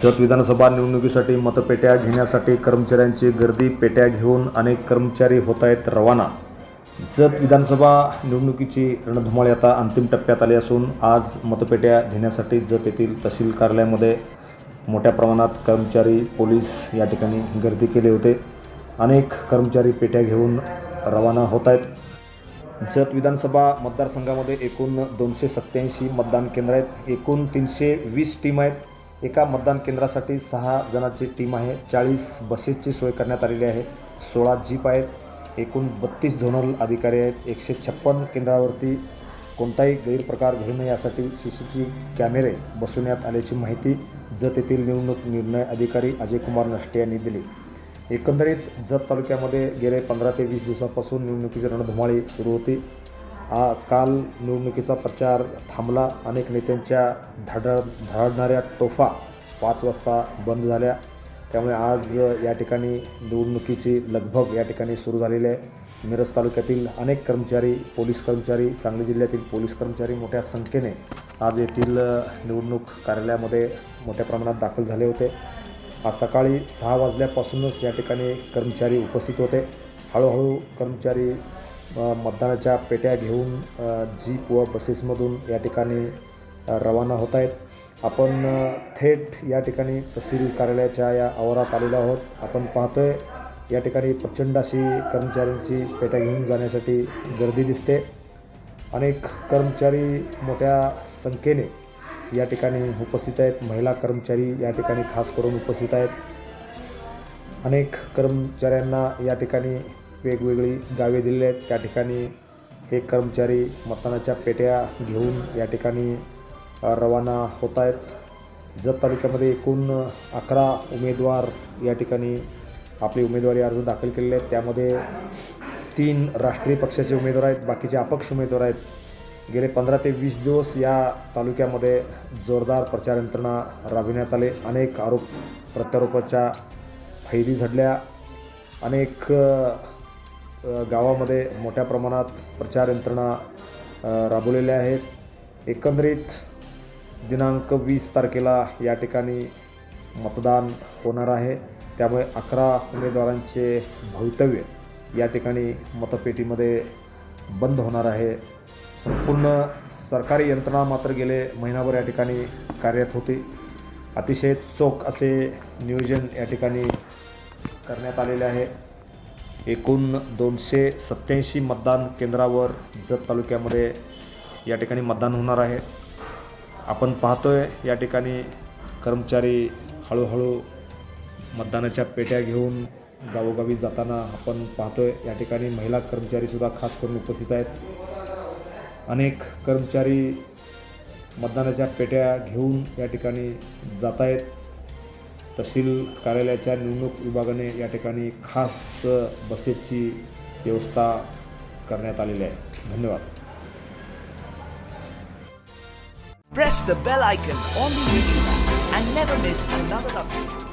जत विधानसभा निवडणुकीसाठी मतपेट्या घेण्यासाठी कर्मचाऱ्यांची गर्दी पेट्या घेऊन अनेक कर्मचारी होत आहेत रवाना. जत विधानसभा निवडणुकीची रणधुमाळी आता अंतिम टप्प्यात आली असून आज मतपेट्या घेण्यासाठी जत येथील तहसील कार्यालयामध्ये मोठ्या प्रमाणात कर्मचारी पोलीस या ठिकाणी गर्दी केले होते. अनेक कर्मचारी पेट्या घेऊन रवाना होत आहेत. जत विधानसभा मतदारसंघामध्ये एकूण दोनशे सत्त्याऐंशी मतदान केंद्र आहेत. एकूण तीनशे वीस टीम आहेत. एका मतदान केंद्रासाठी सहा जणांची टीम आहे. चाळीस बसेसची सोय करण्यात आलेली आहे. सोळा जीप आहेत. एकूण बत्तीस झोनल अधिकारी आहेत. एकशे छप्पन केंद्रावरती कोणताही गैरप्रकार घडू नये यासाठी सी सी टी व्ही कॅमेरे बसवण्यात आल्याची माहिती जत येथील निवडणूक निर्णय अधिकारी अजय कुमार नष्टे यांनी दिली. एकंदरीत जत तालुक्यामध्ये गेले पंधरा ते वीस दिवसापासून निवडणुकीची रणधुमाळी सुरू होती. आ काल निवडणुकीचा प्रचार थांबला. अनेक नेत्यांच्या धड धडणाऱ्या तोफा पाच वाजता बंद झाल्या. त्यामुळे आज या ठिकाणी निवडणुकीची लगभग या ठिकाणी सुरू झालेली आहे. मिरज तालुक्यातील अनेक कर्मचारी पोलीस कर्मचारी सांगली जिल्ह्यातील पोलीस कर्मचारी मोठ्या संख्येने आज येथील निवडणूक कार्यालयामध्ये मोठ्या प्रमाणात दाखल झाले होते. आज सकाळी सहा वाजल्यापासूनच या ठिकाणी कर्मचारी उपस्थित होते. हळूहळू कर्मचारी मतदानाच्या पेट्या घेऊन जीप व बसेसमधून या ठिकाणी रवाना होत आहेत. आपण थेट या ठिकाणी तहसील कार्यालयाच्या या आवारात आलेलो आहोत. आपण पाहतोय या ठिकाणी प्रचंड अशी कर्मचाऱ्यांची पेट्या घेऊन जाण्यासाठी गर्दी दिसते. अनेक कर्मचारी मोठ्या संख्येने या ठिकाणी उपस्थित आहेत. महिला कर्मचारी या ठिकाणी खास करून उपस्थित आहेत. अनेक कर्मचाऱ्यांना या ठिकाणी वेगवेगळी गावे दिलेली आहेत. त्या ठिकाणी हे कर्मचारी मतदानाच्या पेट्या घेऊन या ठिकाणी रवाना होत आहेत. जत तालुक्यामध्ये एकूण अकरा उमेदवार या ठिकाणी आपले उमेदवारी अर्ज दाखल केलेले आहेत. त्यामध्ये तीन राष्ट्रीय पक्षाचे उमेदवार आहेत बाकीचे अपक्ष उमेदवार आहेत. गेले पंधरा ते वीस दिवस या तालुक्यामध्ये जोरदार प्रचार यंत्रणा राबविण्यात आले. अनेक आरोप प्रत्यारोपाच्या फैरी झडल्या. अनेक गावामध्ये मोठ्या प्रमाणात प्रचार यंत्रणा राबवलेल्या आहेत. एकंदरीत दिनांक वीस तारखेला या ठिकाणी मतदान होणार आहे. त्यामुळे अकरा उमेदवारांचे भवितव्य या ठिकाणी मतपेटीमध्ये बंद होणार आहे. संपूर्ण सरकारी यंत्रणा मात्र गेले महिनाभर या ठिकाणी कार्यरत होती. अतिशय चोख असे नियोजन या ठिकाणी करण्यात आलेले आहे. एकूण दोनशे सत्त्याऐंशी मतदान केंद्रावर जत तालुक्यामध्ये या ठिकाणी मतदान होणार आहे. आपण पाहतोय या ठिकाणी कर्मचारी हळूहळू मतदानाच्या पेट्या घेऊन गावोगावी जाताना आपण पाहतोय या ठिकाणी महिला कर्मचारीसुद्धा खास करून उपस्थित आहेत. अनेक कर्मचारी मतदानाच्या पेट्या घेऊन या ठिकाणी जात आहेत. तहसील कार्यालयाच्या निवडणूक विभागाने या ठिकाणी खास बसेसची व्यवस्था करण्यात आलेली आहे धन्यवाद Press the bell icon on the YouTube and never miss another update.